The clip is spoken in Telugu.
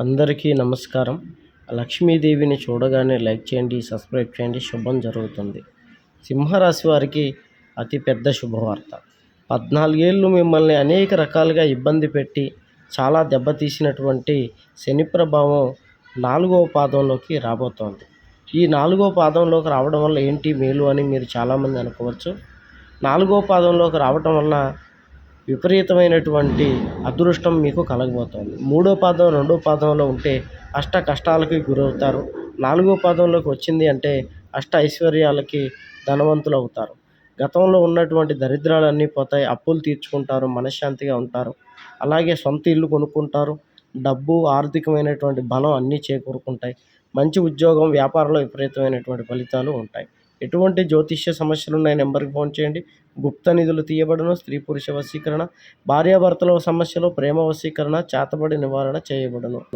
అందరికీ నమస్కారం. లక్ష్మీదేవిని చూడగానే లైక్ చేయండి సబ్స్క్రైబ్ చేయండి. శుభం జరుగుతుంది. సింహరాశి వారికి అతి పెద్ద శుభవార్త. పద్నాలుగేళ్ళు మిమ్మల్ని అనేక రకాలుగా ఇబ్బంది పెట్టి చాలా దెబ్బతీసినటువంటి శని ప్రభావం నాలుగవ పాదంలోకి రాబోతోంది. ఈ నాలుగో పాదంలోకి రావడం వల్ల ఏంటి మేలు అని మీరు చాలామంది అనుకోవచ్చు. నాలుగో పాదంలోకి రావటం వల్ల విపరీతమైనటువంటి అదృష్టం మీకు కలగబోతోంది. మూడో పాదం రెండో పాదంలో ఉంటే అష్ట కష్టాలకి గురవుతారు. నాలుగో పాదంలోకి వచ్చింది అంటే అష్ట ఐశ్వర్యాలకి ధనవంతులు అవుతారు గతంలో ఉన్నటువంటి దరిద్రాలన్నీ పోతాయి. అప్పులు తీర్చుకుంటారు మనశ్శాంతిగా ఉంటారు. అలాగే సొంత ఇల్లు కొనుక్కుంటారు. డబ్బు ఆర్థికమైనటువంటి బలం అన్నీ చేకూరుకుంటాయి. మంచి ఉద్యోగం వ్యాపారంలో విపరీతమైనటువంటి ఫలితాలు ఉంటాయి. ఎటువంటి జ్యోతిష్య సమస్యలు ఉన్నాయి నెంబర్కి ఫోన్ చేయండి. గుప్త నిధులు తీయబడును స్త్రీ పురుష వశీకరణ భార్యాభర్తల సమస్యలు ప్రేమ వశీకరణ చేతబడి నివారణ చేయబడును.